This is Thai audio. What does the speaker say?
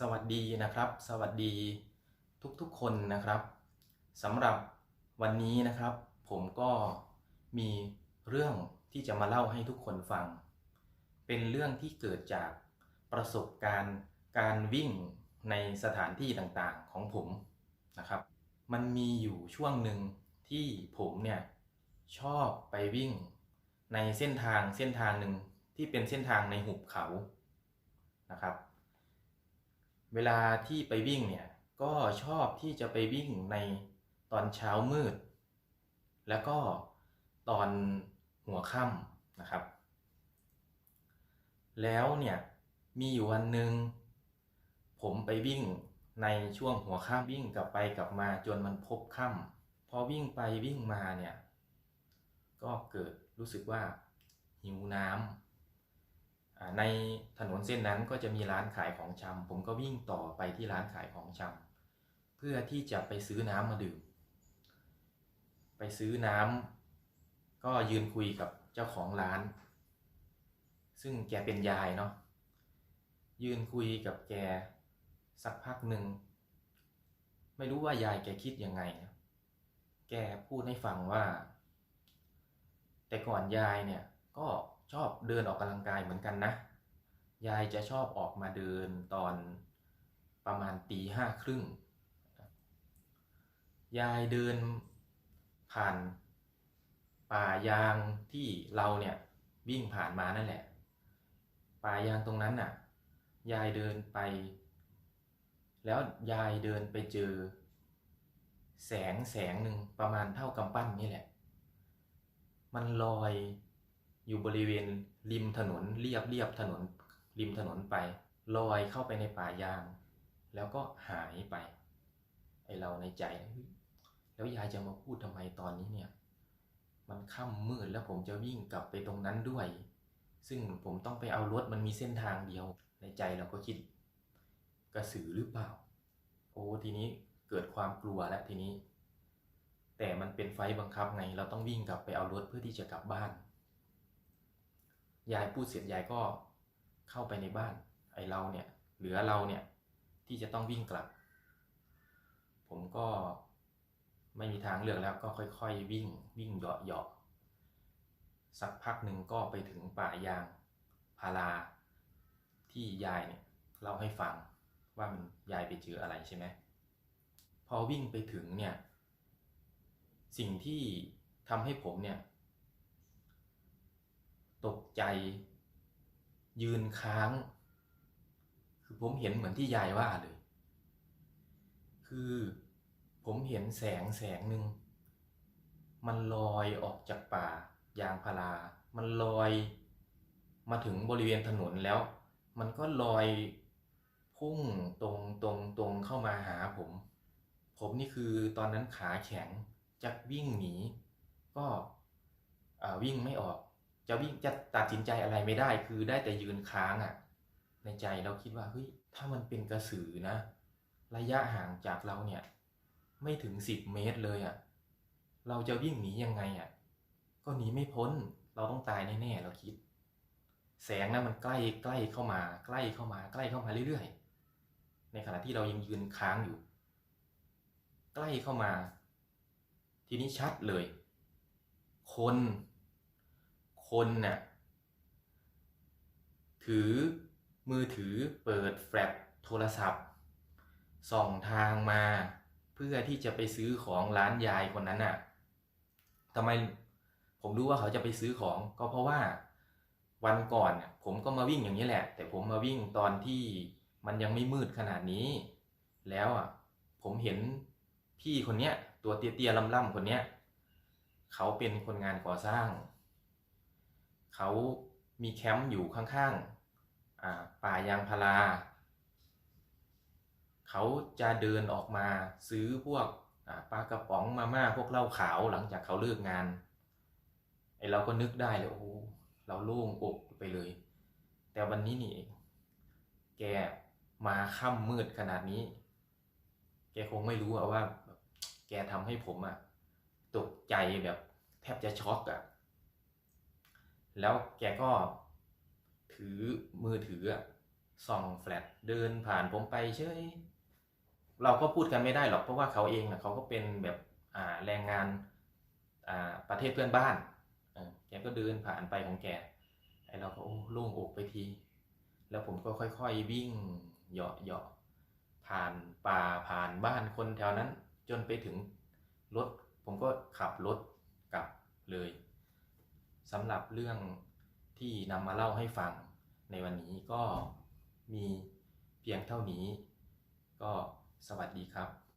สวัสดีนะครับ สวัสดีทุกๆคนนะครับสำหรับวันนี้นะครับ ผมก็มีเรื่องที่จะมาเล่าให้ทุกคนฟัง เป็นเรื่องที่เกิดจากประสบการณ์การวิ่งในสถานที่ต่างๆของผมนะครับ มันมีอยู่ช่วงหนึ่งที่ผมเนี่ยชอบไปวิ่งในเส้นทางเส้นทางหนึ่งที่เป็นเส้นทางในหุบเขานะครับ เวลาที่ไปวิ่งเนี่ยก็ชอบที่จะไปวิ่งในตอนเช้ามืด แล้วก็ตอนหัวค่ำนะครับ แล้วเนี่ยมีอยู่วันหนึ่งผมไปวิ่งในช่วงหัวค่ำวิ่งกลับไปกลับมาจนมันพบค่ำพอวิ่งไปวิ่งมาเนี่ยก็เกิดรู้สึกว่าหิวน้ำ ในถนนเส้นนั้นก็จะมีร้านขายของชำผมก็วิ่งต่อไปที่ร้านขายของชำเพื่อที่จะไปซื้อน้ำมาดื่ม ไปซื้อน้ำก็ยืนคุยกับเจ้าของร้าน ซึ่งแกเป็นยายเนาะยืนคุยกับแกสักพักหนึ่ง ไม่รู้ว่ายายแกคิดยังไงนะแกพูดให้ฟังว่า แต่ก่อนยายเนี่ยก็ ชอบเดินออกกำลังกายเหมือนกันนะ ยายจะชอบออกมาเดินตอนประมาณตีห้าครึ่ง ยายเดินผ่านป่ายางที่เราเนี่ยวิ่งผ่านมานั่นแหละ ป่ายางตรงนั้นน่ะ ยายเดินไป แล้วยายเดินไปเจอ แสงแสงหนึ่งประมาณเท่ากำปั้นนี่แหละ มันลอย อยู่บริเวณริมถนนเรียบเรียบถนน ริมถนนไปลอยเข้าไปในป่ายาง แล้วก็หายไป ไอเราในใจ แล้วยายจะมาพูดทำไมตอนนี้เนี่ย มันค่ำมืดแล้วผมจะวิ่งกลับไปตรงนั้นด้วย ซึ่งผมต้องไปเอารถมันมีเส้นทางเดียว ในใจเราก็คิด กระสือหรือเปล่า โอ้ทีนี้เกิดความกลัวแล้วทีนี้ แต่มันเป็นไฟบังคับไง เราต้องวิ่งกลับไปเอารถเพื่อที่จะกลับบ้าน ยายพูดเสร็จยายก็เข้าไปในบ้าน ไอเราเนี่ยเหลือเราเนี่ยที่จะต้องวิ่งกลับ ผมก็ไม่มีทางเลือกแล้วก็ค่อยๆ วิ่งวิ่งเหยาะเหาะๆสักพักหนึ่งก็ไปถึงป่ายางพาราที่ยายเนี่ยเล่าให้ฟังว่ามันยายไปเจออะไรใช่ไหมพอวิ่งไปถึงเนี่ยสิ่งที่ทำให้ผมเนี่ย ตกใจ ยืนค้าง คือผมเห็นเหมือนที่ยายว่าเลย คือผมเห็นแสงแสงหนึ่งมันลอยออกจากป่ายางพารา มันลอยมาถึงบริเวณถนนแล้ว มันก็ลอยพุ่งตรงตรงตรงเข้ามาหาผม ผมนี่คือตอนนั้นขาแข็งจะวิ่งหนี ก็วิ่งไม่ออก จะวิ่งจะตัดสินใจอะไรไม่ได้ คือได้แต่ยืนค้างอะ่ะ ในใจเราคิดว่าเฮ้ยถ้ามันเป็นกระสือนะ ระยะห่างจากเราเนี่ย ไม่ถึงสิบเมตรเลยอะ่ะ เราจะวิ่งหนียังไงอะ่ะ ก็หนีไม่พ้น เราต้องตายแน่ๆเราคิด แสงนั้นมันใกล้ใกล้เข้ามา ใกล้เข้ามา ใกล้เข้ามาเรื่อยๆ ในขณะที่เรายังยืนค้างอยู่ ใกล้เข้ามา ทีนี้ชัดเลย คน คนน่ะถือมือถือเปิดแฟลชโทรศัพท์ ส่องทางมา เพื่อที่จะไปซื้อของร้านยายคนนั้นน่ะทำไมผมรู้ว่าเขาจะไปซื้อของก็เพราะว่าวันก่อนน่ะผมก็มาวิ่งอย่างนี้แหละ แต่ผมมาวิ่งตอนที่มันยังไม่มืดขนาดนี้ แล้วอะผมเห็นพี่คนเนี้ยตัวเตี้ยๆล่ำๆคนเนี้ยเขาเป็นคนงานก่อสร้าง เขามีแคมป์อยู่ข้างๆป่ายางพาราเขาจะเดินออกมาซื้อพวกปลากระป๋องมาม่าพวกเหล้าขาวหลังจากเขาเลิกงานไอเราก็นึกได้เลยโอ้โหเราโล่งอกไปเลย แต่วันนี้นี่แกมาค่ำมืดขนาดนี้ แกคงไม่รู้อะว่าแบบแกทำให้ผมอะตกใจแบบแทบจะช็อกอะ แล้วแกก็ถือมือถือส่องแฟลตเดินผ่านผมไปเฉยเราก็พูดกันไม่ได้หรอกเพราะว่าเขาเองเขาก็เป็นแบบอ่าแรงงานอ่าประเทศเพื่อนบ้านแกก็เดินผ่านไปของแกไอเราก็โอ้โล่งอกไปที แล้วผมก็ค่อยๆวิ่งเหาะเหาะผ่านป่าผ่านบ้านคนแถวนั้น จนไปถึงรถ ผมก็ขับรถกลับเลยำหรับเรื่องที่นำมาเล่าให้ฟังในวันนี้ก็มีเพียงเท่านี้ ก็สวัสดีครับ